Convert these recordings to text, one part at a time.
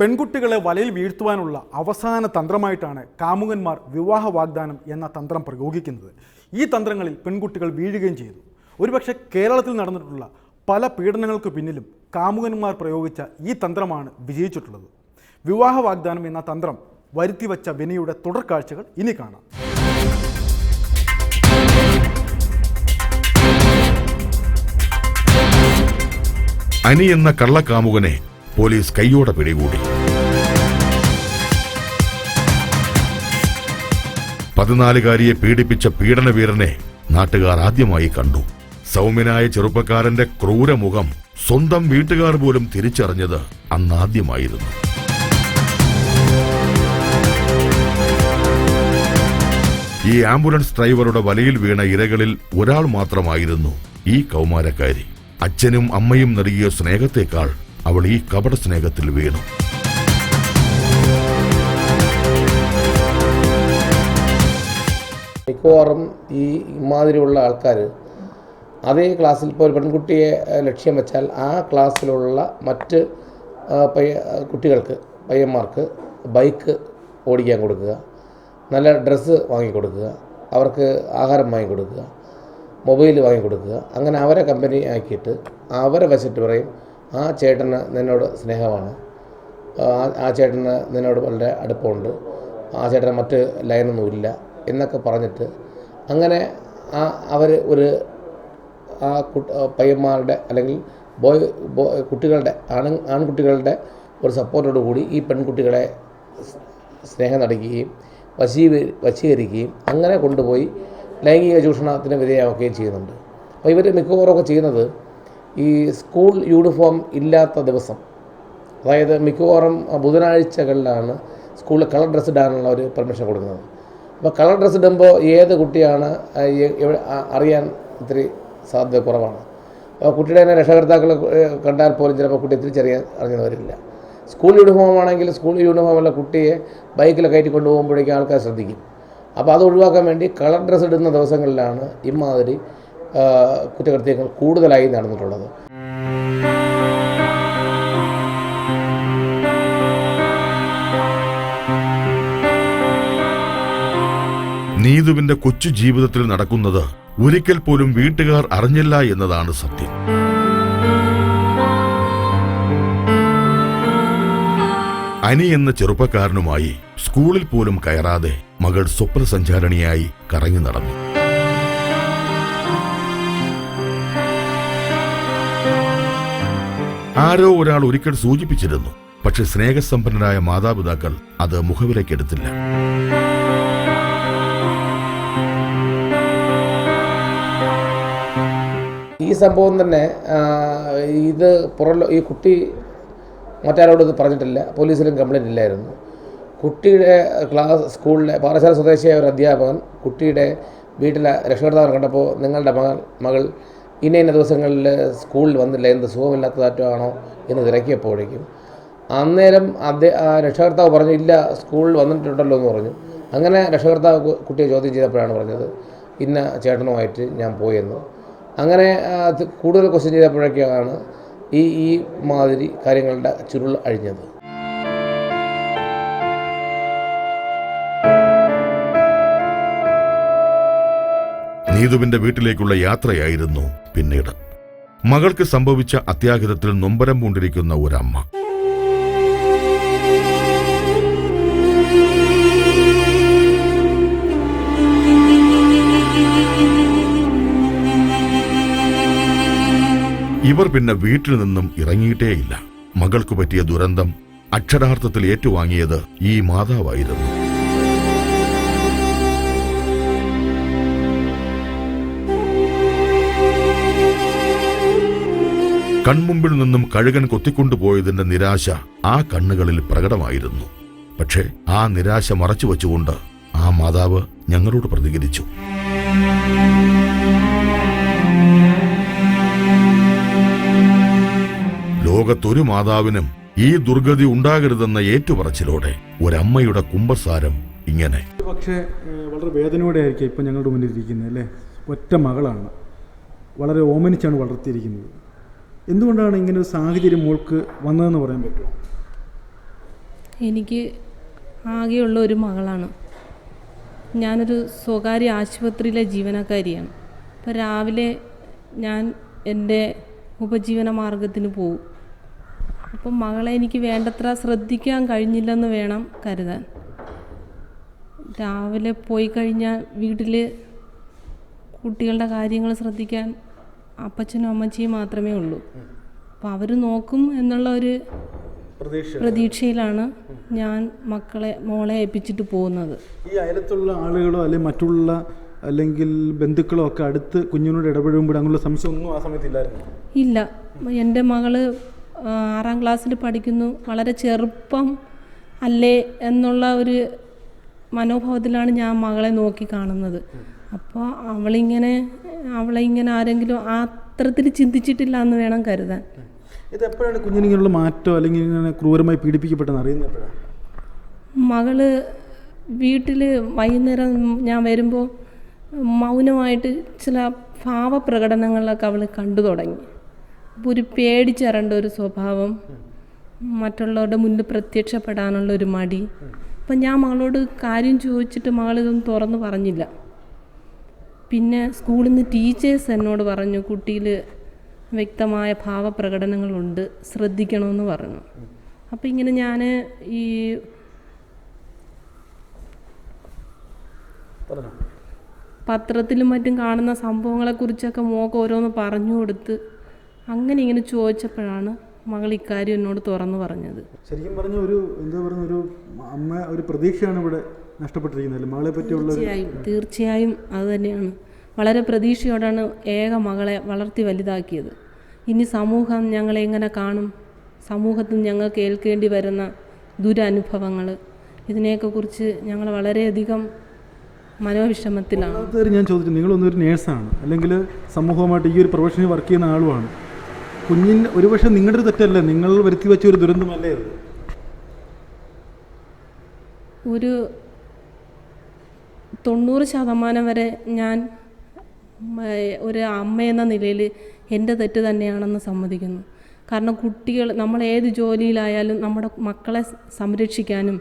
പെൺകുട്ടികളെ വലയിൽ വീഴ്ത്തുവാനുള്ള അവസാന തന്ത്രമായിട്ടാണ് കാമുകന്മാർ വിവാഹ വാഗ്ദാനം എന്ന തന്ത്രം പ്രയോഗിക്കുന്നത്. ഈ തന്ത്രങ്ങളിൽ പെൺകുട്ടികൾ വീഴുകയും ചെയ്തു. ഒരുപക്ഷെ കേരളത്തിൽ നടന്നിട്ടുള്ള പല പീഡനങ്ങൾക്ക് പിന്നിലും കാമുകന്മാർ പ്രയോഗിച്ച ഈ തന്ത്രമാണ് വിജയിച്ചിട്ടുള്ളത്. വിവാഹ വാഗ്ദാനം എന്ന തന്ത്രം വരുത്തിവച്ച വിനയുടെ തുടർക്കാഴ്ചകൾ ഇനി കാണാം. അനി എന്ന കള്ളക്കാമുകനെ പോലീസ് കൈയോടെ പിടികൂടി. പതിനാലുകാരിയെ പീഡിപ്പിച്ച പീഡനവീരനെ നാട്ടുകാർ ആദ്യമായി കണ്ടു. സൗമ്യനായ ചെറുപ്പക്കാരന്റെ ക്രൂരമുഖം സ്വന്തം വീട്ടുകാർ പോലും തിരിച്ചറിഞ്ഞത് അന്നാദ്യമായിരുന്നു. ഈ ആംബുലൻസ് ഡ്രൈവറുടെ വലയിൽ വീണ ഇരകളിൽ ഒരാൾ മാത്രമായിരുന്നു ഈ കൗമാരക്കാരി. അച്ഛനും അമ്മയും നൽകിയ സ്നേഹത്തെക്കാൾ അവൾ ഈ കപട സ്നേഹത്തിൽ വീണു. മിക്കവാറും ഈ ഇമാതിരിയുള്ള ആൾക്കാർ അതേ ക്ലാസ്സിൽ ഇപ്പോൾ ഒരു പെൺകുട്ടിയെ ലക്ഷ്യം വെച്ചാൽ ആ ക്ലാസ്സിലുള്ള മറ്റ് പയ്യ കുട്ടികൾക്ക് പയ്യന്മാർക്ക് ബൈക്ക് ഓടിക്കാൻ കൊടുക്കുക നല്ല ഡ്രസ്സ് വാങ്ങിക്കൊടുക്കുക അവർക്ക് ആഹാരം വാങ്ങിക്കൊടുക്കുക മൊബൈൽ വാങ്ങിക്കൊടുക്കുക അങ്ങനെ അവരെ കമ്പനി ആക്കിയിട്ട് അവരെ വെച്ചിട്ട് പറയും ആ ചേട്ടന് നിന്നോട് സ്നേഹമാണ്. ആ ചേട്ടന് നിന്നോട് വളരെ അടുപ്പമുണ്ട്. ആ ചേട്ടന് മറ്റ് ലൈനൊന്നുമില്ല എന്നൊക്കെ പറഞ്ഞിട്ട് അങ്ങനെ ആ അവർ ഒരു ആ പയ്യന്മാരുടെ അല്ലെങ്കിൽ ബോയ് ബോ കുട്ടികളുടെ ആണ് ആൺകുട്ടികളുടെ ഒരു സപ്പോർട്ടോടു കൂടി ഈ പെൺകുട്ടികളെ സ്നേഹം നടിക്കുകയും വശീ വശീകരിക്കുകയും അങ്ങനെ കൊണ്ടുപോയി ലൈംഗിക ചൂഷണത്തിന് വിധേയമാക്കുകയും ചെയ്യുന്നുണ്ട്. അപ്പോൾ ഇവർ മിക്കവാറുമൊക്കെ ചെയ്യുന്നത് ഈ സ്കൂൾ യൂണിഫോം ഇല്ലാത്ത ദിവസം അതായത് മിക്കവാറും ബുധനാഴ്ചകളിലാണ് സ്കൂളിൽ കളർ ഡ്രസ്സ് ഇടാനുള്ള ഒരു പെർമിഷൻ കൊടുക്കുന്നത്. അപ്പോൾ കളർ ഡ്രസ്സ് ഇടുമ്പോൾ ഏത് കുട്ടിയാണ് അറിയാൻ ഇത്തിരി സാധ്യത കുറവാണ്. അപ്പോൾ കുട്ടിയുടെ തന്നെ രക്ഷകർത്താക്കൾ കണ്ടാൽ പോലും ചിലപ്പോൾ കുട്ടി തിരിച്ചറിയാൻ അറിഞ്ഞെന്ന് സ്കൂൾ യൂണിഫോം ആണെങ്കിൽ സ്കൂൾ യൂണിഫോമുള്ള കുട്ടിയെ ബൈക്കിൽ കയറ്റി കൊണ്ടുപോകുമ്പോഴേക്കും ആൾക്കാർ ശ്രദ്ധിക്കും. അപ്പോൾ അത് ഒഴിവാക്കാൻ വേണ്ടി കളർ ഡ്രസ്സ് ഇടുന്ന ദിവസങ്ങളിലാണ് ഇമാതിരി കുറ്റകൃത്യങ്ങൾ കൂടുതലായി നടന്നിട്ടുള്ളത്. നീതുവിന്റെ കൊച്ചു ജീവിതത്തിൽ നടക്കുന്നത് ഒരിക്കൽ പോലും വീട്ടുകാർ അറിഞ്ഞില്ല എന്നതാണ് സത്യം. അനി എന്ന ചെറുപ്പക്കാരനുമായി സ്കൂളിൽ പോലും കയറാതെ മകൾ സ്വപ്ന സ്വപ്നസഞ്ചാരണിയായി കറങ്ങി നടന്നു. ആരോ ഒരാൾ ഒരിക്കൽ സൂചിപ്പിച്ചിരുന്നു. പക്ഷെ സ്നേഹസമ്പന്നരായ മാതാപിതാക്കൾ അത് മുഖവിലേക്കെടുത്തില്ല ഈ സംഭവം തന്നെ ഇത് പുറം ഈ കുട്ടി മറ്റാരോടും ഇത് പറഞ്ഞിട്ടില്ല. പോലീസിലും കംപ്ലൈന്റ് ഇല്ലായിരുന്നു. കുട്ടിയുടെ ക്ലാസ് സ്കൂളിലെ പാറശാല സ്വദേശിയായ ഒരു അധ്യാപകൻ കുട്ടിയുടെ വീട്ടിലെ രക്ഷകർത്താവിനെ കണ്ടപ്പോൾ നിങ്ങളുടെ മകൾ മകൾ ഇന്ന ഇന്ന ദിവസങ്ങളിൽ സ്കൂളിൽ വന്നില്ല എന്ത് സുഖമില്ലാത്തതാറ്റമാണോ എന്ന് തിരക്കിയപ്പോഴേക്കും അന്നേരം അദ്ദേഹം രക്ഷകർത്താവ് പറഞ്ഞു ഇല്ല സ്കൂളിൽ വന്നിട്ടുണ്ടല്ലോ എന്ന് പറഞ്ഞു. അങ്ങനെ രക്ഷകർത്താവ് കുട്ടിയെ ചോദ്യം ചെയ്തപ്പോഴാണ് പറഞ്ഞത് ഇന്ന ചേട്ടനുമായിട്ട് ഞാൻ പോയെന്ന്. അങ്ങനെ കൂടുതൽ ക്വസ്റ്റ്യൻ ചെയ്തപ്പോഴൊക്കെയാണ് ഈ ഈ മാതിരി കാര്യങ്ങളുടെ ചുരുൾ അഴിഞ്ഞത്. നീതുവിന്റെ വീട്ടിലേക്കുള്ള യാത്രയായിരുന്നു പിന്നീട്. മകൾക്ക് സംഭവിച്ച അത്യാഹിതത്തിൽ നൊമ്പരം പൂണ്ടിരിക്കുന്ന ഒരമ്മ. ഇവർ പിന്നെ വീട്ടിൽ നിന്നും ഇറങ്ങിയിട്ടേയില്ല. മകൾക്ക് പറ്റിയ ദുരന്തം അക്ഷരാർത്ഥത്തിൽ ഏറ്റുവാങ്ങിയത് ഈ മാതാവായിരുന്നു. കൺമുമ്പിൽ നിന്നും കഴുകൻ കൊത്തിക്കൊണ്ടുപോയതിന്റെ നിരാശ ആ കണ്ണുകളിൽ പ്രകടമായിരുന്നു. പക്ഷേ ആ നിരാശ മറച്ചു വച്ചുകൊണ്ട് ആ മാതാവ് ഞങ്ങളോട് പ്രതികരിച്ചു. ലോകത്തൊരു മാതാവിനും ഈ ദുർഗതി ഉണ്ടാകരുതെന്ന ഏറ്റുപറച്ചിലോടെ ഒരമ്മയുടെ കുംഭസാരം ഇങ്ങനെ. പക്ഷേ വളരെ വേദനയോടെ ആയിരിക്കും ഇപ്പം ഞങ്ങളുടെ മുന്നിൽ ഇരിക്കുന്നത് അല്ലേ? ഒറ്റ മകളാണ്. വളരെ ഓമനിച്ചാണ് വളർത്തിയിരിക്കുന്നത്. എന്തുകൊണ്ടാണ് ഇങ്ങനെ ഒരു സാഹചര്യം മോൾക്ക് വന്നതെന്ന് പറയാൻ പറ്റുമോ? എനിക്ക് ആകെയുള്ള ഒരു മകളാണ്. ഞാനൊരു സ്വകാര്യ ആശുപത്രിയിലെ ജീവനക്കാരിയാണ്. അപ്പോൾ രാവിലെ ഞാൻ എന്റെ ഉപജീവന മാർഗത്തിന് പോകും അപ്പം മകളെ എനിക്ക് വേണ്ടത്ര ശ്രദ്ധിക്കാൻ കഴിഞ്ഞില്ലെന്ന് വേണം കരുതാൻ. രാവിലെ പോയി കഴിഞ്ഞാൽ വീട്ടിൽ കുട്ടികളുടെ കാര്യങ്ങൾ ശ്രദ്ധിക്കാൻ അപ്പച്ചനും അമ്മച്ചിയും മാത്രമേ ഉള്ളൂ. അപ്പോൾ അവർ നോക്കും എന്നുള്ള ഒരു പ്രതീക്ഷ. പ്രതീക്ഷയിലാണ് ഞാൻ മക്കളെ മോളെ ഏൽപ്പിച്ചിട്ട് പോകുന്നത്. ഈ അയലത്തുള്ള ആളുകളോ അല്ലെങ്കിൽ മറ്റുള്ള അല്ലെങ്കിൽ ബന്ധുക്കളോ ഒക്കെ അടുത്ത് കുഞ്ഞിനോട് ഇടപെടുമ്പോൾ അങ്ങനെയുള്ള സംശയം ഒന്നും ആ സമയത്ത് ഇല്ലായിരുന്നു? ഇല്ല. എന്റെ മകൾ ആറാം ക്ലാസ്സിൽ പഠിക്കുന്നു. വളരെ ചെറുപ്പം അല്ലേ എന്നുള്ള ഒരു മനോഭാവത്തിലാണ് ഞാൻ മകളെ നോക്കി കാണുന്നത്. അപ്പോൾ അവളിങ്ങനെ അവളെ ഇങ്ങനെ ആരെങ്കിലും ആ അത്തരത്തിൽ ചിന്തിച്ചിട്ടില്ല എന്ന് വേണം കരുതാൻ. ഇത് എപ്പോഴാണ് കുഞ്ഞിനിങ്ങനെയുള്ള മാറ്റം അല്ലെങ്കിൽ ഇങ്ങനെ ക്രൂരമായി പീഡിപ്പിക്കപ്പെട്ടെന്ന് അറിയുന്നത് എപ്പോഴാണ് മകൾ വീട്ടിൽ വൈകുന്നേരം ഞാൻ വരുമ്പോൾ മൗനമായിട്ട് ചില ഭാവപ്രകടനങ്ങളിലൊക്കെ അവൾ കണ്ടു തുടങ്ങി. അപ്പോൾ ഒരു പേടിച്ചറണ്ട ഒരു സ്വഭാവം മറ്റുള്ളവരുടെ മുന്നിൽ പ്രത്യക്ഷപ്പെടാനുള്ള ഒരു മടി. അപ്പം ഞാൻ മകളോട് കാര്യം ചോദിച്ചിട്ട് മകൾ ഇതൊന്നും തുറന്ന് പറഞ്ഞില്ല. പിന്നെ സ്കൂളിൽ നിന്ന് ടീച്ചേഴ്സ് എന്നോട് പറഞ്ഞു കുട്ടിയിൽ വ്യക്തമായ ഭാവപ്രകടനങ്ങളുണ്ട് ശ്രദ്ധിക്കണമെന്ന് പറഞ്ഞു. അപ്പോൾ ഇങ്ങനെ ഞാൻ ഈ പത്രത്തിലും മറ്റും കാണുന്ന സംഭവങ്ങളെക്കുറിച്ചൊക്കെ മോക്ക് ഓരോന്ന് പറഞ്ഞു കൊടുത്ത് അങ്ങനെ ഇങ്ങനെ ചോദിച്ചപ്പോഴാണ് മകൾ ഇക്കാര്യം എന്നോട് തുറന്നു പറഞ്ഞത്. ശരിക്കും പറഞ്ഞ ഒരു എന്താ പറയുന്ന ഒരു അമ്മ ഒരു പ്രതീക്ഷയാണ് ഇവിടെ നഷ്ടപ്പെട്ടിരിക്കുന്നത് മകളെ പറ്റിയുള്ള തീർച്ചയായും തീർച്ചയായും അത് തന്നെയാണ്. വളരെ പ്രതീക്ഷയോടാണ് ഏക മകളെ വളർത്തി വലുതാക്കിയത്. ഇനി സമൂഹം ഞങ്ങളെ എങ്ങനെ കാണും? സമൂഹത്തിൽ ഞങ്ങൾ കേൾക്കേണ്ടി വരുന്ന ദുരനുഭവങ്ങൾ ഇതിനെയൊക്കെ കുറിച്ച് ഞങ്ങൾ വളരെയധികം മനോവിഷമത്തിലാണ്. ഞാൻ ചോദിച്ചു നിങ്ങളൊന്നൊരു നേഴ്സാണ്. അല്ലെങ്കിൽ സമൂഹമായിട്ട് ഈ ഒരു പ്രൊഫഷനിൽ വർക്ക് ചെയ്യുന്ന ആളുമാണ്. കുഞ്ഞിന് ഒരുപക്ഷെ നിങ്ങളുടെ ഒരു തെറ്റല്ലേ? നിങ്ങൾ വരുത്തി വെച്ച ഒരു ദുരന്തമല്ലേ അത്? ഒരു തൊണ്ണൂറ് ശതമാനം വരെ ഞാൻ ഒരു അമ്മ എന്ന നിലയിൽ എന്റെ തെറ്റ് തന്നെയാണെന്ന് സമ്മതിക്കുന്നു. കാരണം കുട്ടികൾ നമ്മൾ ഏത് ജോലിയിലായാലും നമ്മുടെ മക്കളെ സംരക്ഷിക്കാനും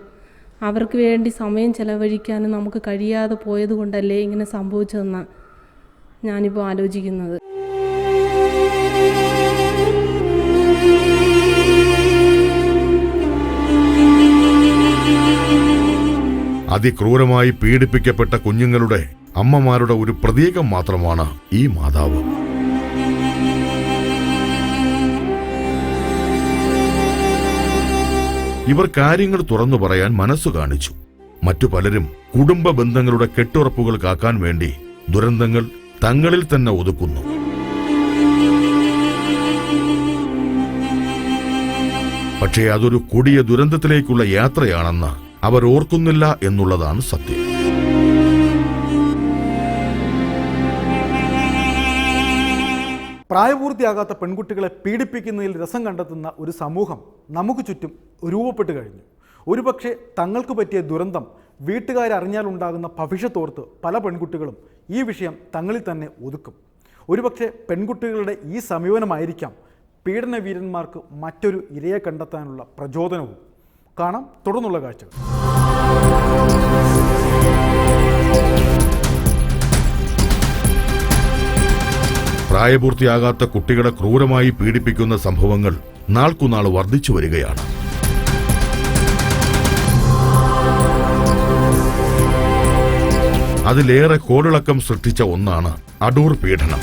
അവർക്ക് വേണ്ടി സമയം ചെലവഴിക്കാനും നമുക്ക് കഴിയാതെ പോയത് കൊണ്ടല്ലേ ഇങ്ങനെ സംഭവിച്ചതെന്നാണ് ഞാനിപ്പോൾ ആലോചിക്കുന്നത്. അതിക്രൂരമായി പീഡിപ്പിക്കപ്പെട്ട കുഞ്ഞുങ്ങളുടെ അമ്മമാരുടെ ഒരു പ്രതീകം മാത്രമാണ് ഈ മാതാവ്. ഇവർ കാര്യങ്ങൾ തുറന്നു പറയാൻ മനസ്സു കാണിച്ചു. മറ്റു പലരും കുടുംബ ബന്ധങ്ങളുടെ കെട്ടുറപ്പുകൾ കാക്കാൻ വേണ്ടി ദുരന്തങ്ങൾ തങ്ങളിൽ തന്നെ ഒതുക്കുന്നു. പക്ഷേ അതൊരു കൊടിയ ദുരന്തത്തിലേക്കുള്ള യാത്രയാണെന്ന് അവർ ഓർക്കുന്നില്ല എന്നുള്ളതാണ് സത്യം. പ്രായപൂർത്തിയാകാത്ത പെൺകുട്ടികളെ പീഡിപ്പിക്കുന്നതിൽ രസം കണ്ടെത്തുന്ന ഒരു സമൂഹം നമുക്ക് ചുറ്റും രൂപപ്പെട്ട് കഴിഞ്ഞു. ഒരുപക്ഷെ തങ്ങൾക്ക് പറ്റിയ ദുരന്തം വീട്ടുകാരറിഞ്ഞാലുണ്ടാകുന്ന ഭവിഷ്യത്തോർത്ത് പല പെൺകുട്ടികളും ഈ വിഷയം തങ്ങളിൽ തന്നെ ഒതുക്കും. ഒരുപക്ഷെ പെൺകുട്ടികളുടെ ഈ സമീപനമായിരിക്കാം പീഡനവീരന്മാർക്ക് മറ്റൊരു ഇരയെ കണ്ടെത്താനുള്ള പ്രചോദനവും. കാണാം. തുടർന്നുള്ള കാഴ്ചകൾ. പ്രായപൂർത്തിയാകാത്ത കുട്ടികളെ ക്രൂരമായി പീഡിപ്പിക്കുന്ന സംഭവങ്ങൾ നാൾക്കുനാൾ വർദ്ധിച്ചു വരികയാണ്. അതിലേറെ കോളിളക്കം സൃഷ്ടിച്ച ഒന്നാണ് അടൂർ പീഡനം.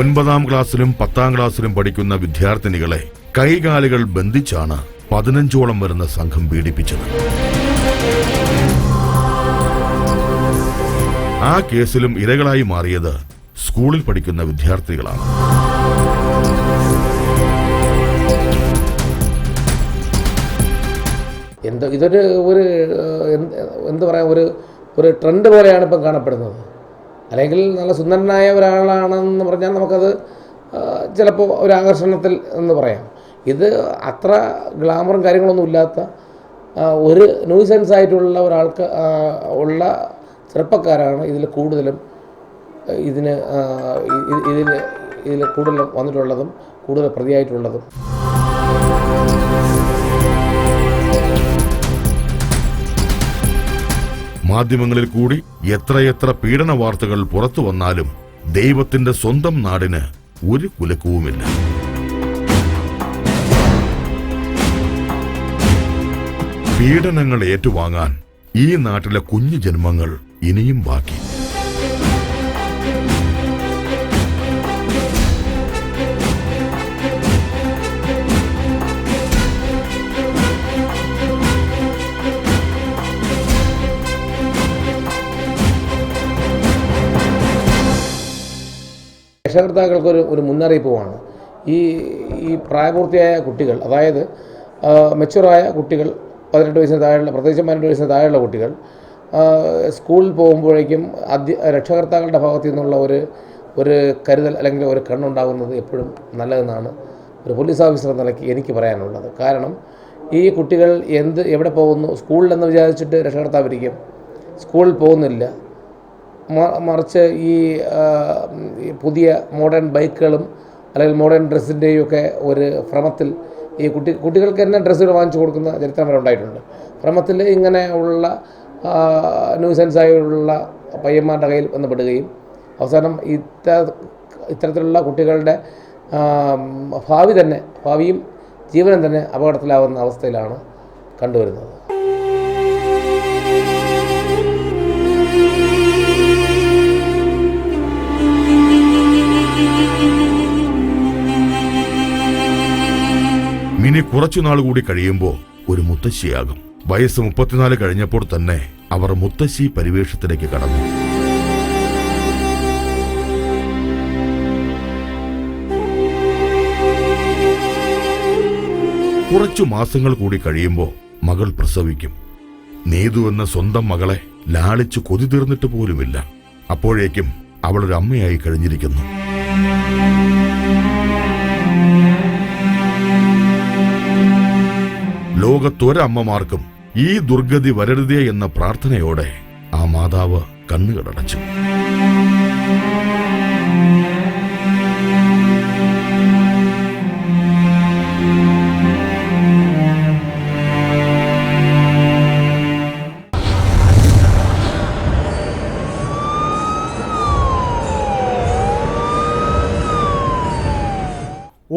ഒൻപതാം ക്ലാസ്സിലും പത്താം ക്ലാസ്സിലും പഠിക്കുന്ന വിദ്യാർത്ഥിനികളെ കൈകാലുകൾ ബന്ധിച്ചാണ് പതിനഞ്ചോളം വരുന്ന സംഘം പീഡിപ്പിച്ചത്. ആ കേസിലും ഇരകളായി മാറിയത് സ്കൂളിൽ പഠിക്കുന്ന വിദ്യാർത്ഥികളാണ്. എന്താ ഇതൊരു ഒരു എന്താ പറയുക ഒരു ഒരു ട്രെൻഡ് പോലെയാണ് ഇപ്പം കാണപ്പെടുന്നത്. അല്ലെങ്കിൽ നല്ല സുന്ദരനായ ഒരാളാണെന്ന് പറഞ്ഞാൽ നമുക്കത് ചിലപ്പോൾ ഒരു ആകർഷണത്തിൽ എന്ന് പറയാം. ഇത് അത്ര ഗ്ലാമറും കാര്യങ്ങളൊന്നും ഇല്ലാത്ത ഒരു ന്യൂസെൻസ് ആയിട്ടുള്ള ഒരാൾക്ക് ഉള്ള ചെറുപ്പക്കാരാണ് ഇതിൽ കൂടുതലും ഇതിന് ആഹ്, ഇ- ഇ- ഇതിന് ഇതിൽ കൂടുതലും വന്നിട്ടുള്ളതും കൂടുതൽ പ്രതിയായിട്ടുള്ളതും. മാധ്യമങ്ങളിൽ കൂടി എത്രയെത്ര പീഡന വാർത്തകൾ പുറത്തു വന്നാലും ദൈവത്തിന്റെ സ്വന്തം നാടിന് ഒരു കുലക്കവുമില്ല. പീഡനങ്ങൾ ഏറ്റുവാങ്ങാൻ ഈ നാട്ടിലെ കുഞ്ഞു ജന്മങ്ങൾ ഇനിയും ബാക്കി രക്ഷകർത്താക്കൾക്കൊരു ഒരു മുന്നറിയിപ്പുമാണ്. ഈ ഈ പ്രായപൂർത്തിയായ കുട്ടികൾ അതായത് മെച്ചുറായ കുട്ടികൾ പതിനെട്ട് വയസ്സിന് താഴെയുള്ള പ്രത്യേകിച്ചും പതിനെട്ട് വയസ്സിന് താഴെയുള്ള കുട്ടികൾ സ്കൂളിൽ പോകുമ്പോഴേക്കും അധ്യ രക്ഷകർത്താക്കളുടെ ഭാഗത്തു നിന്നുള്ള ഒരു ഒരു കരുതൽ അല്ലെങ്കിൽ ഒരു കണ്ണുണ്ടാകുന്നത് എപ്പോഴും നല്ലതെന്നാണ് ഒരു പോലീസ് ഓഫീസർ എന്ന നിലയ്ക്ക് എനിക്ക് പറയാനുള്ളത്. കാരണം ഈ കുട്ടികൾ എന്ത് എവിടെ പോകുന്നു സ്കൂളിലെന്ന് വിചാരിച്ചിട്ട് രക്ഷകർത്താവിരിക്കും സ്കൂളിൽ പോകുന്നില്ല. മറിച്ച് ഈ പുതിയ മോഡേൺ ബൈക്കുകളും അല്ലെങ്കിൽ മോഡേൺ ഡ്രസ്സിന്റെയും ഒക്കെ ഒരു ഭ്രമത്തിൽ ഈ കുട്ടി കുട്ടികൾക്ക് തന്നെ ഡ്രസ്സുകൾ വാങ്ങിച്ചു കൊടുക്കുന്ന ചരിത്രം വരെ ഉണ്ടായിട്ടുണ്ട്. ഭ്രമത്തിൽ ഇങ്ങനെ ഉള്ള ന്യൂസൻസായുള്ള പയ്യന്മാരുടെ കയ്യിൽ വന്നപ്പെടുകയും അവസാനം ഇത്ത ഇത്തരത്തിലുള്ള കുട്ടികളുടെ ഭാവി തന്നെ ഭാവിയും ജീവനം തന്നെ അപകടത്തിലാവുന്ന അവസ്ഥയിലാണ് കണ്ടുവരുന്നത്. മിനി കുറച്ചുനാൾ കൂടി കഴിയുമ്പോൾ ഒരു മുത്തശ്ശിയാകും. വയസ്സ് മുപ്പത്തിനാല് കഴിഞ്ഞപ്പോൾ തന്നെ അവർ മുത്തശ്ശി പരിവേഷത്തിലേക്ക് കടന്നു. കുറച്ചു മാസങ്ങൾ കൂടി കഴിയുമ്പോൾ മകൾ പ്രസവിക്കും. നീതു എന്ന സ്വന്തം മകളെ ലാളിച്ചു കൊതി തീർന്നിട്ട് പോലുമില്ല. അപ്പോഴേക്കും അവളൊരു അമ്മയായി കഴിഞ്ഞിരിക്കുന്നു. ലോകത്തൊരമ്മമാർക്കും ഈ ദുർഗതി വരരുതേ എന്ന പ്രാർത്ഥനയോടെ ആ മാതാവ് കണ്ണുകളടച്ചു.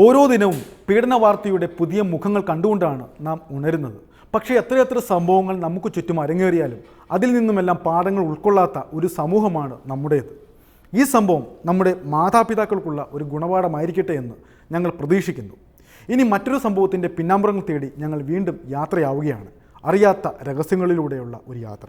ഓരോ ദിനവും പീഡന വാർത്തയുടെ പുതിയ മുഖങ്ങൾ കണ്ടുകൊണ്ടാണ് നാം ഉണരുന്നത്. പക്ഷേ എത്രയെത്ര സംഭവങ്ങൾ നമുക്ക് ചുറ്റും അരങ്ങേറിയാലും അതിൽ നിന്നുമെല്ലാം പാഠങ്ങൾ ഉൾക്കൊള്ളാത്ത ഒരു സമൂഹമാണ് നമ്മുടേത്. ഈ സംഭവം നമ്മുടെ മാതാപിതാക്കൾക്കുള്ള ഒരു ഗുണപാഠമായിരിക്കട്ടെ എന്ന് ഞങ്ങൾ പ്രതീക്ഷിക്കുന്നു. ഇനി മറ്റൊരു സംഭവത്തിന്റെ പിന്നാമ്പുറങ്ങൾ തേടി ഞങ്ങൾ വീണ്ടും യാത്രയാവുകയാണ്. അറിയാത്ത രഹസ്യങ്ങളിലൂടെയുള്ള ഒരു യാത്ര.